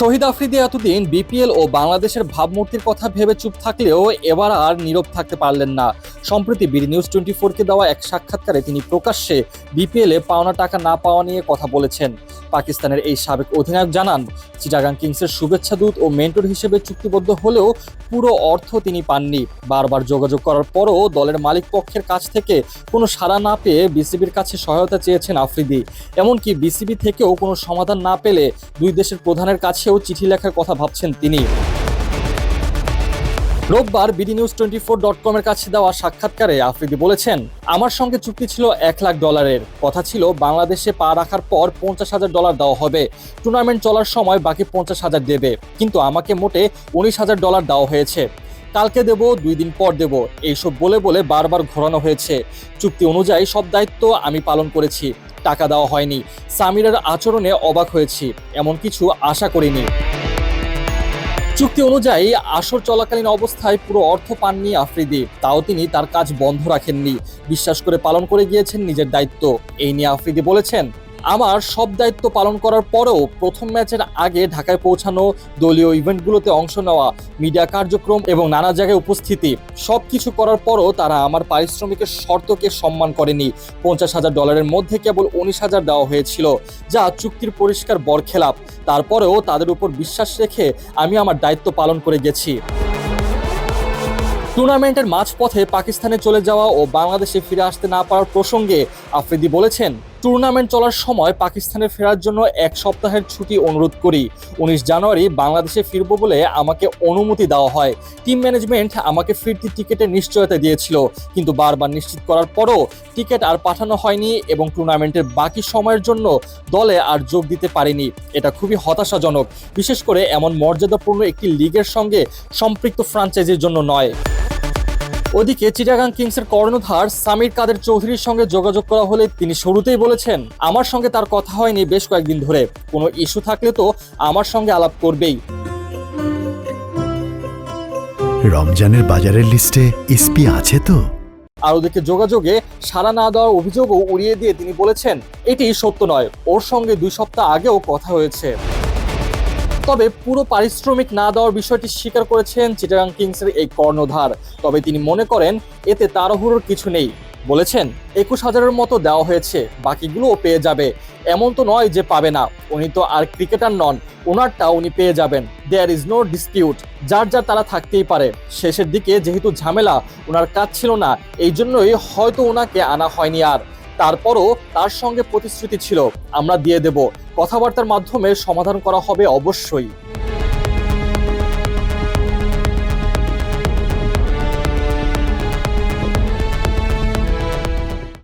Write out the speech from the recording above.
শহীদ আফ্রিদি এতদিন বিপিএল ও বাংলাদেশের ভাবমূর্তির কথা ভেবে চুপ থাকলেও এবার আর নীরব থাকতে পারলেন না। সম্প্রতি বিডি নিউজ টোয়েন্টি ফোরকে দেওয়া এক সাক্ষাৎকারে তিনি প্রকাশ্যে বিপিএলে পাওনা টাকা না পাওয়া নিয়ে কথা বলেছেন। পাকিস্তানের এই সাবেক অধিনায়ক জানান, চিটাগাং কিংসের শুভেচ্ছা দূত ও মেন্টর হিসেবে চুক্তিবদ্ধ হলেও পুরো অর্থ তিনি পাননি। বারবার যোগাযোগ করার পরও দলের মালিক পক্ষের কাছ থেকে কোনো সাড়া না পেয়ে বিসিবির কাছে সহায়তা চেয়েছেন আফ্রিদি। এমনকি বিসিবি থেকেও কোনো সমাধান না পেলে দুই দেশের প্রধানের কাছেও চিঠি লেখার কথা ভাবছেন তিনি। রোববার BD news twenty four dot কমের কাছে দেওয়া সাক্ষাৎকারে আফ্রিদি বলেছেন, আমার সঙ্গে চুক্তি ছিল এক লাখ ডলারের। কথা ছিল, বাংলাদেশে পা রাখার পর পঞ্চাশ হাজার ডলার দেওয়া হবে। টুর্নামেন্ট চলার সময় বাকি পঞ্চাশ হাজার দেবে। কিন্তু আমাকে মোটে উনিশ হাজার ডলার দেওয়া হয়েছে। কালকে দেব, দুই দিন পর দেব। এইসব বলে বলে বারবার ঘোরানো হয়েছে। চুক্তি অনুযায়ী সব দায়িত্ব আমি পালন করেছি। টাকা দেওয়া হয়নি। সামিরের আচরণে অবাক হয়েছি। এমন কিছু আশা করিনি। চুক্তি অনুযায়ী আসর চলাকালীন অবস্থায় পুরো অর্থ পাননি আফ্রিদি। তাও তিনি তার কাজ বন্ধ রাখেননি। বিশ্বাস করে পালন করে গিয়েছেন নিজের দায়িত্ব। এই নিয়ে আফ্রিদি বলেছেন আমার সব দায়িত্ব পালন করার পরেও প্রথম ম্যাচের আগে ঢাকায় পৌঁছানো দলীয় ইভেন্টগুলোতে অংশ নেওয়া, মিডিয়া কার্যক্রম এবং নানা জায়গায় উপস্থিতি সব কিছু করার পরও তারা আমার পারিশ্রমিকের শর্তকে সম্মান করেনি। পঞ্চাশ হাজার ডলারের মধ্যে কেবল উনিশ হাজার দেওয়া হয়েছিল, যা চুক্তির পরিষ্কার বরখেলাপ। তারপরেও তাদের উপর বিশ্বাস রেখে আমি আমার দায়িত্ব পালন করে গেছি। টুর্নামেন্টের মাঝপথে পাকিস্তানে চলে যাওয়া ও বাংলাদেশে ফিরে আসতে না পারার প্রসঙ্গে আফ্রিদি বলেছেন টুর্নামেন্ট চলার সময় পাকিস্তানে ফেরার জন্য এক সপ্তাহের ছুটি অনুরোধ করি। উনিশ জানুয়ারি বাংলাদেশে ফিরবো বলে আমাকে অনুমতি দেওয়া হয়। টিম ম্যানেজমেন্ট আমাকে ফিরতি টিকিটের নিশ্চয়তা দিয়েছিল, কিন্তু বারবার নিশ্চিত করার পরও টিকিট আর পাঠানো হয়নি এবং টুর্নামেন্টের বাকি সময়ের জন্য দলে আর যোগ দিতে পারিনি। এটা খুবই হতাশাজনক, বিশেষ করে এমন মর্যাদাপূর্ণ একটি লিগের সঙ্গে সম্পৃক্ত ফ্রাঞ্চাইজির জন্য নয়। ওদিকে চিটাগাং কিংসের কর্ণধার সামির কাদের চৌধুরীর সঙ্গে যোগাযোগ করা হলে তিনি শুরুতেই বলেছেন আমার সঙ্গে তার কথা হয়নি বেশ কয়েকদিন ধরে। কোনো ইস্যু থাকলে তো আমার সঙ্গে আলাপ করবেই। রমজানের বাজারের লিস্টে ইসপি আছে তো? আর ওদিকে যোগাযোগে সাড়া না দেওয়ার অভিযোগও উড়িয়ে দিয়ে তিনি বলেছেন এটি সত্য নয়। ওর সঙ্গে দুই সপ্তাহ আগেও কথা হয়েছে। তবে পুরো পারিশ্রমিক না দেওয়ার বিষয়টি স্বীকার করেছেন চিটাগাং কিংসের এই কর্ণধার। তবে তিনি মনে করেন, এতে তাড়াহুড়োর কিছু নেই। বলেছেন, একুশ হাজারের মতো দেওয়া হয়েছে, বাকিগুলোও পেয়ে যাবে। এমন তো নয় যে পাবে না। উনি তো আর ক্রিকেটার নন ওনারটা উনি পেয়ে যাবেন। দেয়ার ইজ নো ডিসপিউট যার যার তারা থাকতেই পারে। শেষের দিকে যেহেতু ঝামেলা ওনার কাজ ছিল না, এই জন্যই হয়তো ওনাকে আনা হয়নি আর। তারপরও তার সঙ্গে প্রতিশ্রুতি ছিল। আমরা দিয়ে দেব। কথাবার্তার মাধ্যমে সমাধান করা হবে অবশ্যই।